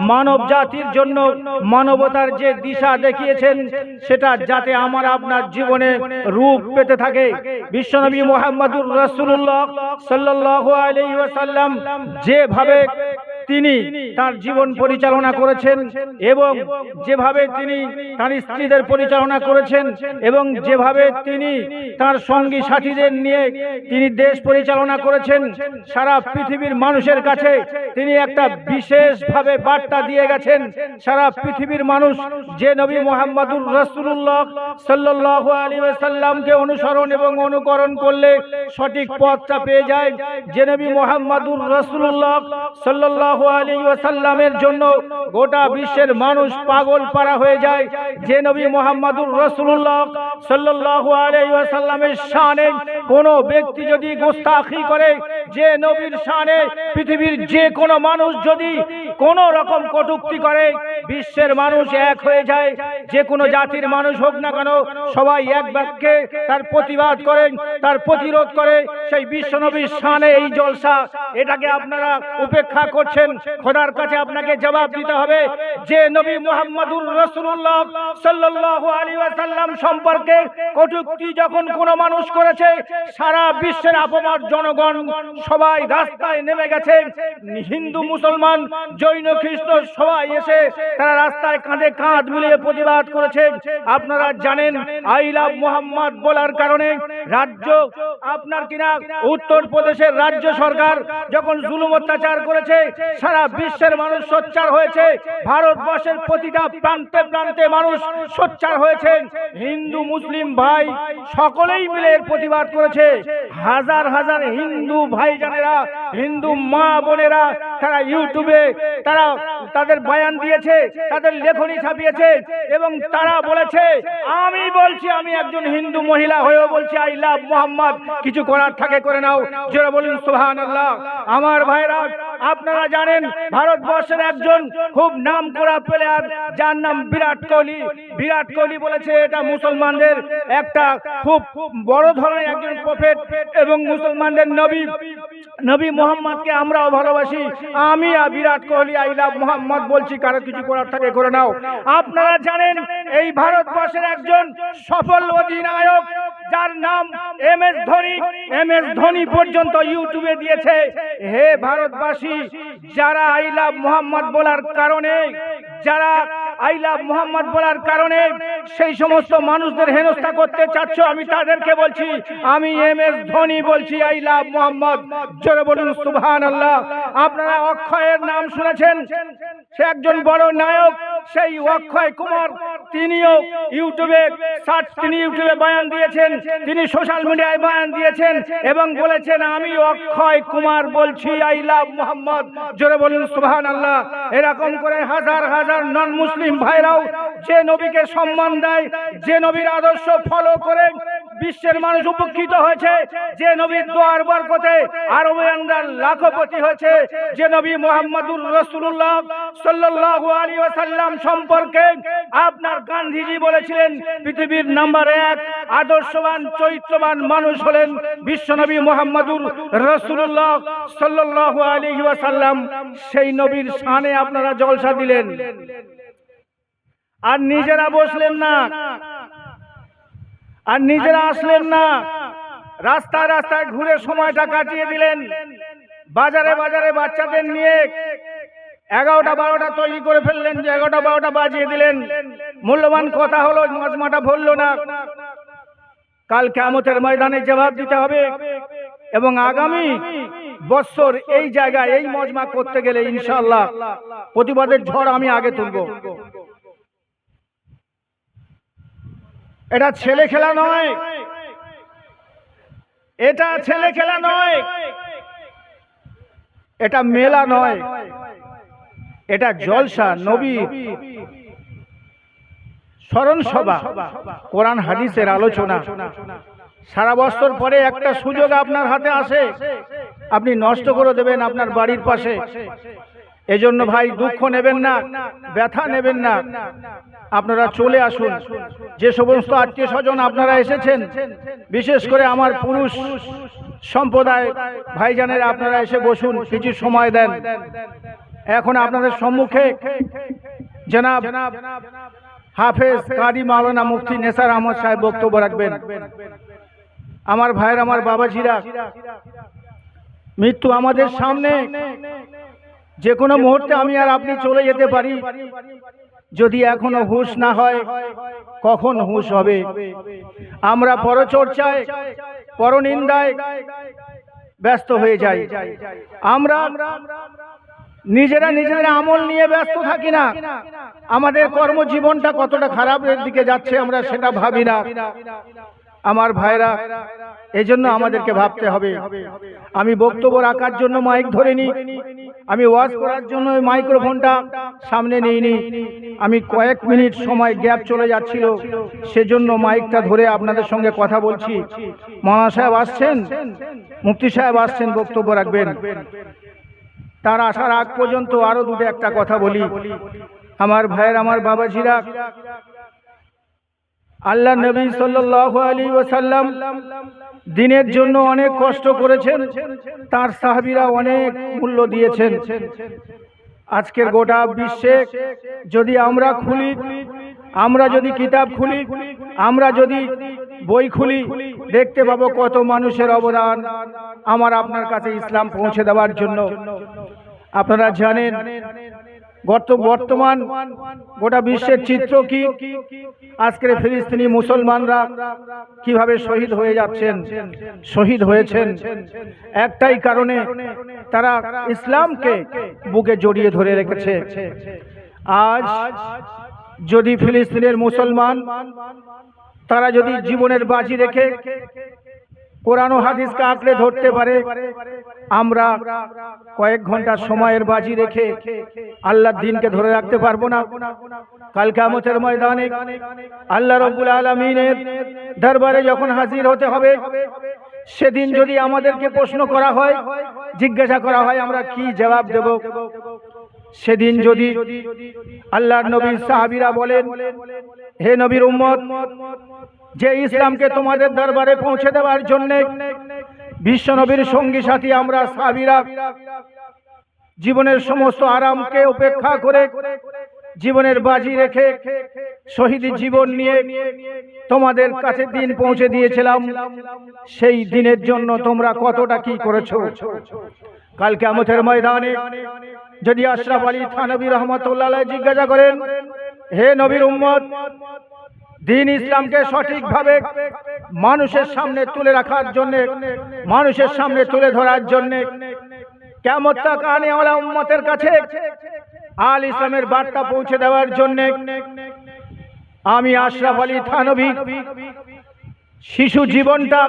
মানব জাতির জন্য মানবতার যে দিশা দেখিয়েছেন, সেটা যাতে আমার আপনার জীবনে রূপ পেতে থাকে। বিশ্বনবী মোহাম্মদুর রসুল্লাহ সাল্লাহ আলহ্লাম যেভাবে তিনি তার জীবন পরিচালনা করেছেন এবং যেভাবে তিনি তার স্ত্রীদের পরিচালনা করেছেন এবং যেভাবে তিনি তার সঙ্গী সাথীদের নিয়ে তিনি দেশ পরিচালনা করেছেন, সারা পৃথিবীর মানুষের কাছে তিনি একটা বিশেষভাবে বার্তা দিয়ে গেছেন, সারা পৃথিবীর মানুষ যে নবী মোহাম্মদুর রসুল্লাহ সাল্লাহ আলী সাল্লামকে অনুসরণ এবং অনুকরণ করলে সঠিক পথটা পেয়ে যায়, যে নবী মোহাম্মদুর রসুল্লাহ সাল্লাহ আলী ওয়াসাল্লামের জন্য গোটা বিশ্বের মানুষ পাগল পারা হয়ে যায়। যে নবী মোহাম্মদুর রসুল্লাহ সাল্লু আলিউসাল্লামের সানে কোনো ব্যক্তি যদি গোস্তাখি করে, যে নবীর শানে পৃথিবীর যে কোনো মানুষ যদি কোনো রকম কটুক্তি করে বিশ্বের মানুষ এক হয়ে যায়, যে কোনো জাতির মানুষ হোক না কেন, সবাই এক বাক্যে তার প্রতিবাদ করেন, তার প্রতিরোধ করে। সেই বিশ্বনবীর শানে এই জলসা, এটাকে আপনারা উপেক্ষা করছেন, খোদার কাছে আপনাকে জবাব দিতে হবে, যে নবী মুহাম্মদুর রসুল্লাহ সাল্লাল্লাহু আলাইহি ওয়াসাল্লাম সম্পর্কে কটূক্তি যখন কোনো মানুষ করেছে, সারা বিশ্বের আপমার জনগণ সবাই রাস্তায় নেমে গেছে। হিন্দু, মুসলমান জৈন খ্রিস্ট সবাই এসে তারা রাস্তায় কাঁধে কাঁধ মিলিয়ে প্রতিবাদ করেছেন। আপনারা জানেন, আই লাভ মোহাম্মদ বলার কারণে রাজ্য আপনার কিনা উত্তর প্রদেশের রাজ্য সরকার যখন জুলুম অত্যাচার করেছে, সারা বিশ্বের মানুষ সোচ্চার হয়েছে, ভারতবর্ষের প্রতিটা প্রান্তে প্রান্তে মানুষ সোচ্চার হয়েছে। হিন্দু, মুসলিম ভাই সকলেই মিলে প্রতিবাদ করেছে। হাজার হাজার হিন্দু ভাইজানেরা, হিন্দু মা বোনেরা তারা ইউটিউবে তারা তাদের বয়ান দিয়েছে, তাদের লেখনী ছাপিয়েছে এবং তারা বলেছে, আমি বলছি, আমি একজন হিন্দু মহিলা হয়েও বলছি আই লাভ মোহাম্মদ। কিছু করার থাকে করে নাও। যারা বলুন সুহান আল্লাহ আমার ভাইরা, আপনারা জানেন, ভারতবর্ষের একজন খুব নাম করা প্লেয়ার যার নাম বিরাট কোহলি। বিরাট কোহলি বলেছে, এটা মুসলমানদের একটা খুব বড় ধরনের একজন প্রফেট এবং মুসলমানদের নবী। নবী মোহাম্মদকে আমরাও ভালোবাসি। আমি বিরাট কোহলি, আই লাভ মোহাম্মদ বলছি, কারও কিছু করার থাকে, করে নাও। আপনারা জানেন, এই ভারতবর্ষের একজন সফল অধিনায়ক, যার নাম M S Dhoni. M S Dhoni পর্যন্ত ইউটিউবে দিয়েছে, হে ভারতবাসী, যারা আই লাভ মোহাম্মদ বলার কারণে, যারা আই লাভ মোহাম্মদ বলার কারণে সেই সমস্ত মানুষদের হেনস্থা করতে চাচ্ছ, আমি তাদেরকে বলছি, আমি এম এস ধোনি বলছি আই লাভ মোহাম্মদ, জোরে বলুন সুবহান আল্লাহ আপনারা অক্ষয়ের নাম শুনেছেন? সে একজন বড় নায়ক সেই অক্ষয় কুমার, তিনিও ইউটিউবে সার্চ তিনি ইউটিউবে বয়ান দিয়েছেন, তিনি সোশ্যাল মিডিয়ায় বয়ান দিয়েছেন এবং বলেছেন, আমি অক্ষয় কুমার বলছি আই লাভ মোহাম্মদ জোরে বলুন সুহান আল্লাহ এরকম করে হাজার হাজার নন মুসলিম ভাইরাও যে নবীকে সম্মান দেয়, যে নবীর আদর্শ ফলো করে বিশ্বের মানুষ উপকৃত হয়েছে। যে নবীর দোয়ার বরকতে আরবিয়ানরা লাখপতি হয়েছে। যে নবী মোহাম্মদুর রসুল্লাহ সাল্লাল্লাহু আলাইহি ওয়াসাল্লাম সম্পর্কে আপনার গান্ধীজি বলেছিলেন, পৃথিবীর নাম্বার এক আদর্শবান, চরিত্রবান মানুষ হলেন বিশ্বনবী মোহাম্মদুর রসুল্লাহ সাল্লাল্লাহু আলাইহি ওয়াসাল্লাম। সেই নবীর শানে আপনারা জলসা দিলেন। আর নিজেরা বসলেন না। আর নিজেরা আসলেন না। রাস্তায় রাস্তায় ঘুরে সময়টা কাটিয়ে দিলেন। বাজারে বাজারে বাচ্চাদের নিয়ে এগারোটা বারোটা তৈরি করে ফেললেন যে এগারোটা বারোটা বাজিয়ে দিলেন। মূল্যবান কথা হলো মজমাটা ভরল না। কাল কেমতের ময়দানে জবাব দিতে হবে। এবং আগামী বছর এই জায়গায় এই মজমা করতে গেলে ইনশাল্লাহ প্রতিবাদের ঝড় আমি আগে তুলব। এটা ছেলে খেলা নয়। এটা ছেলে খেলা নয়। এটা মেলা নয়। এটা জলসা, নবী। স্মরণ সভা কোরআন, হাদিসের আলোচনা। সারা বছর পরে একটা সুযোগ আপনার হাতে আসে। আপনি নষ্ট করে দেবেন আপনার বাড়ির পাশে। এজন্য ভাই দুঃখ নেবেন না, ব্যথা নেবেন না। আপনারা চলে আসুন। যে সমস্ত আত্মীয় স্বজন আপনারা এসেছেন, বিশেষ করে আমার পুরুষ সম্প্রদায় ভাইজানের আপনারা এসে বসুন, কিছু সময় দেন। এখন আপনাদের সম্মুখে জনাব হাফেজ কারি মাওলানা মুফতি নেসার আহমদ সাহেব বক্তব্য রাখবেন। আমার ভাইয়ের, আমার বাবাজিরা, মৃত্যু আমাদের সামনে যে কোনো মুহূর্তে আমি আর আপনি চলে যেতে পারি। যদি এখনও হুঁশ না হয়, কখন হুঁশ হবে? আমরা পরচর্চায়, পরনিন্দায় ব্যস্ত হয়ে যাই। আমরা নিজেরা নিজেদের আমল নিয়ে ব্যস্ত থাকি না। আমাদের কর্মজীবনটা কতটা খারাপের দিকে যাচ্ছে আমরা সেটা ভাবি না। আমার ভাইরা এই জন্য আমাদেরকে ভাবতে হবে। আমি বক্তব্য রাখার জন্য মাইক ধরে নি আমি ওয়াজ করার জন্য ওই মাইক্রোফোনটা সামনে নিইনি। আমি কয়েক মিনিট সময় গ্যাপ চলে যাচ্ছিল। সেজন্য মাইকটা ধরে আপনাদের সঙ্গে কথা বলছি। মানা সাহেব আসছেন? মুফতি সাহেব আসছেন বক্তব্য রাখবেন। তার আসার আগ পর্যন্ত আরও দুটো একটা কথা বলি। আমার ভাইয়ের আমার বাবাজিরা আল্লাহ নবী সাল্লাল্লাহু আলী ওসাল্লাম দিনের জন্য অনেক কষ্ট করেছেন। তার সাহাবীরা অনেক মূল্য দিয়েছেন। আজকের গোটা বিশ্বে যদি আমরা খুলি, আমরা যদি কিতাব খুলি, আমরা যদি বই খুলি, দেখতে পাবো কত মানুষের অবদান আমার আপনার কাছে ইসলাম পৌঁছে দেওয়ার জন্য। আপনারা জানেন বর্তমান গোটা বিশ্বের চিত্র কি? আজকের ফিলিস্তিনি মুসলমানরা কীভাবে শহীদ হয়ে যাচ্ছেন, শহীদ হয়েছেন? একটাই কারণে তারা ইসলামকে বুকে জড়িয়ে ধরে রেখেছে। আজ যদি ফিলিস্তিনের মুসলমান তারা যদি জীবনের বাজি রেখে কোরআন হাদিসকে আঁকড়ে ধরতে পারে। আমরা কয়েক ঘণ্টা সময়ের বাজি রেখে আল্লাহর দিনকে ধরে রাখতে পারব না। কাল কামতের ময়দানে আল্লাহ রব্বুল আলমিনের দরবারে যখন হাজির হতে হবে, সেদিন যদি আমাদেরকে প্রশ্ন করা হয়, জিজ্ঞাসা করা হয় আমরা কি জবাব দেব? সেদিন যদি আল্লাহর নবীর সাহাবিরা বলেন, হে নবীর উম্মত যে ইসলামকে তোমাদের দরবারে পৌঁছে দেওয়ার জন্য বিশ্ব নবীর সঙ্গী সাথী আমরা সাবিরা জীবনের সমস্ত আরামকে উপেক্ষা করে জীবনের বাজি রেখে শহীদ জীবন নিয়ে তোমাদের কাছে দিন পৌঁছে দিয়েছিলাম। সেই দিনের জন্য তোমরা কতটা কি করেছ? কালকে আমতের ময়দানে যদি আশরাফ আলী থানবী রহমতুল্লাহ জিজ্ঞাসা করেন, হে নবীর উম্মত দিন ইসলামকে সঠিকভাবে মানুষের সামনে তুলে রাখার জন্য, মানুষের সামনে তুলে ধরার জন্য কেমন কাহানিওয়ালা উম্মতের কাছে আল ইসলামের বার্তা পৌঁছে দেওয়ার জন্য আমি আশরাফ আলী থানবী শিশু জীবনটা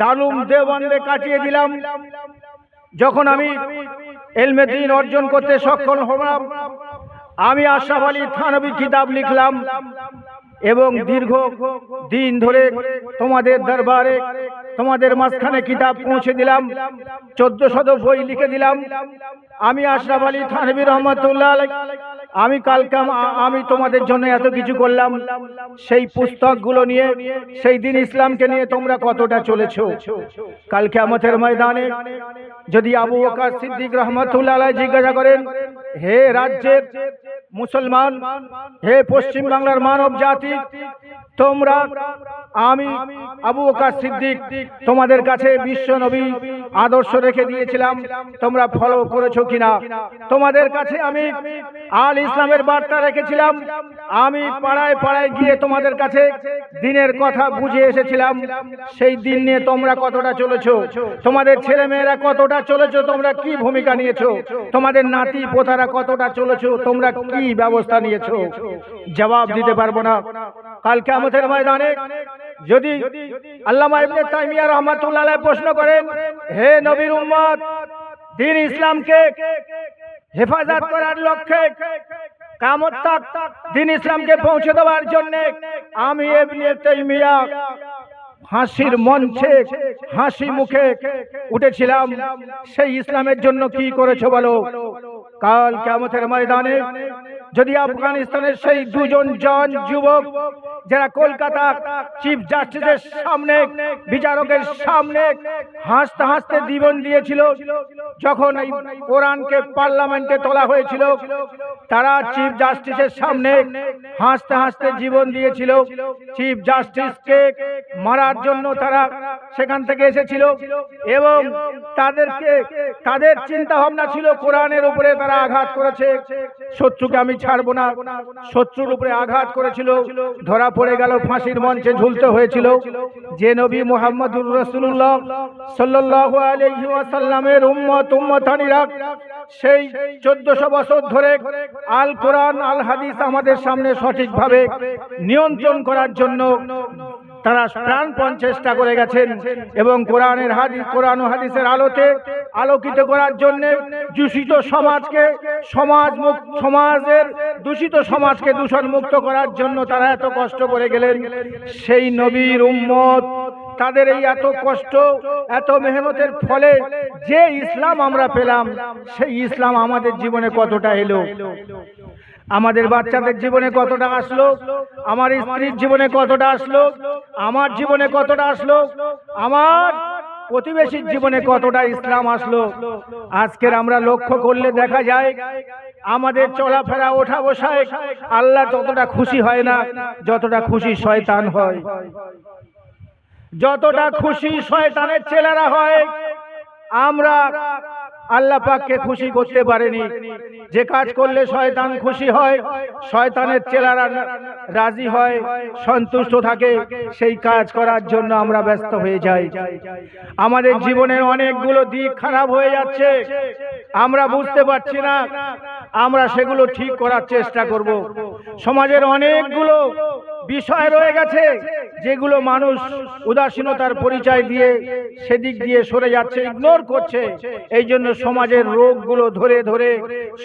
দারুম দেওবন্দে কাটিয়ে দিলাম। যখন আমি এলমে দিন অর্জন করতে সক্ষম হলাম, আমি আশরাফ আলী থানবী কিতাব লিখলাম। এবং দীর্ঘ দিন ধরে তোমাদের দরবারে তোমাদের মাঝখানে কিতাব পৌঁছে দিলাম। চোদ্দ শত বই লিখে দিলাম। আমি আশরাফ আলী থানবী রহমতুল্লাহ আমি কালকে আমি তোমাদের জন্য এত কিছু করলাম। সেই পুস্তকগুলো নিয়ে সেই দিন ইসলামকে নিয়ে তোমরা কতটা চলেছ? কালকে আমাদের ময়দানে যদি আবু বকর সিদ্দিক রহমতুল্লাহ জিজ্ঞাসা করেন হে রাজ্যের মুসলমান, হে পশ্চিম বাংলার মানব জাতি, তোমরা, আমি আবু বকর সিদ্দিক তোমাদের কাছে বিশ্ব নবী আদর্শ রেখে দিয়েছিলাম, তোমরা ফলো করেছ কিনা? তোমাদের কাছে আমি আল ইসলামের বার্তা রেখেছিলাম, আমি পাড়ায় পাড়ায় গিয়ে তোমাদের কাছে দিনের কথা বুঝে এসেছিলাম, সেই দিন নিয়ে তোমরা কতটা চলেছো? তোমাদের ছেলে মেয়েরা কতটা চলেছো? তোমরা কি ভূমিকা নিয়েছো? তোমাদের নাতি পোতারা কতটা চলেছো? তোমরা কি ব্যবস্থা নিয়েছো? জবাব দিতে পারব না। কালকে আমাদের ময়দানে যদি আল্লামা ইবনে প্রশ্ন করেন, হে নবীর উম্মত, দিন ইসলামকে হেফাজত করার লক্ষ্যে কামত তাক দিন ইসলামকে পৌঁছে দেওয়ার জন্য আমি ইবনে তাইমিয়া হাসির মঞ্চে, হাসি মুখে উঠেছিলাম। সেই ইসলামের জন্য কি করেছ বলো? কাল কেমতের ময়দানে যদি আফগানিস্তানের সেই দুজন জন যুবক যারা কলকাতা চিফ জাস্টিসের সামনে, বিচারকের সামনে হাসতে হাসতে জীবন দিয়েছিল, যখন এই কোরআনকে পার্লামেন্টে তোলা হয়েছিল, তারা চিফ জাস্টিসের সামনে হাসতে হাসতে জীবন দিয়েছিল। চিফ জাস্টিসকে মারার জন্য তারা সেখান থেকে এসেছিল এবং তাদেরকে, তাদের চিন্তা ভাবনা ছিল কোরআনের উপরে তারা আঘাত করেছে। শত্রুকে আমি ছাড়বো না। শত্রুর উপরে আঘাত করেছিল, ধরা পড়ে গেল, ফাঁসির মঞ্চে ঝুলতে হয়েছিল। যে নবী মোহাম্মদুর রসুল্লাহ সাল্লাহ আলহি উম্মত উম্মতানিরা, সেই চোদ্দশো বছর ধরে আল কোরআন, আল হাদিস আমাদের সামনে সঠিকভাবে নিয়ন্ত্রণ করার জন্য তারা প্রাণপণ চেষ্টা করে গেছেন এবং কোরআনের হাদিস, কোরআন হাদিসের আলোতে আলোকিত করার জন্য দূষিত সমাজকে, সমাজ সমাজের দূষিত সমাজকে দূষণ মুক্ত করার জন্য তারা এত কষ্ট করে গেলেন। সেই নবীর উম্মত, তাদের এই এত কষ্ট, এত মেহনতের ফলে যে ইসলাম আমরা পেলাম, সেই ইসলাম আমাদের জীবনে কতটা এলো? আমাদের বাচ্চাদের জীবনে কতটা আসলো? আমার স্ত্রীর জীবনে কতটা আসলো? আমার জীবনে কতটা আসলো? আমার প্রতিবেশীর জীবনে কতটা ইসলাম আসলো? আজকের আমরা লক্ষ্য করলে দেখা যায় আমাদের চলাফেরা ওঠা বসায় আল্লাহ ততটা খুশি হয় না যতটা খুশি শয়তান হয়। যতটা খুশি শয়তানের ছেলেরা হয় আমরা আল্লাহ পাককে খুশি করতে পারেনি। যে কাজ করলে শয়তান খুশি হয়, শয়তানের চেলারা রাজি হয়, সন্তুষ্ট থাকে, সেই কাজ করার জন্য আমরা ব্যস্ত হয়ে যাই। আমাদের জীবনের অনেকগুলো দিক খারাপ হয়ে যাচ্ছে। আমরা বুঝতে পারছি না, আমরা সেগুলো ঠিক করার চেষ্টা করব। সমাজের অনেকগুলো বিষয় রয়ে গেছে, যেগুলো মানুষ উদাসীনতার পরিচয় দিয়ে, সেদিক দিয়ে সরে যাচ্ছে ইগনোর করছে। এই জন্য সমাজের রোগগুলো ধরে ধরে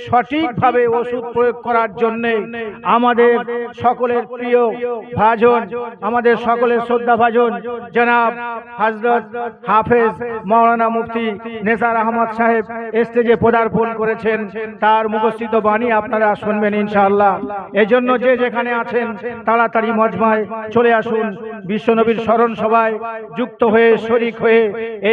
সঠিকভাবে ওষুধ প্রয়োগ করার জন্য আমাদের সকলের প্রিয় ভাজন, আমাদের সকলের শ্রদ্ধা ভাজন, জনাব হাজরত হাফেজ মৌলানা মুফতি নেসার আহমদ সাহেব স্টেজে পদার্পণ করেছেন। তার মুখস্থিত বাণী আপনারা শুনবেন ইনশাআল্লাহ। এজন্য যে যেখানে আছেন, তাড়াতাড়ি মজমায় চলে আসুন। বিশ্বনবীর স্মরণ সভায় যুক্ত হয়ে, শরিক হয়ে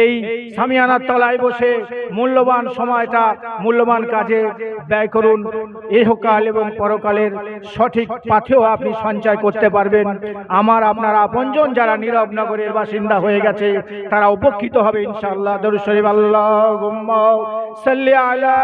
এই সামিয়ানার তলায় বসে মূল্যবান সময়টা মূল্যবান কাজে ব্যয় করুন। ইহকাল এবং পরকালের সঠিক পাথেও আপনি সঞ্চয় করতে পারবেন। আমার, আপনার আপনজন যারা নীরব নগরের বাসিন্দা হয়ে গেছে, তারা উপকৃত হবে ইনশাআল্লাহ। দরুদ শরীফ আল্লাহ সাল্লি আলা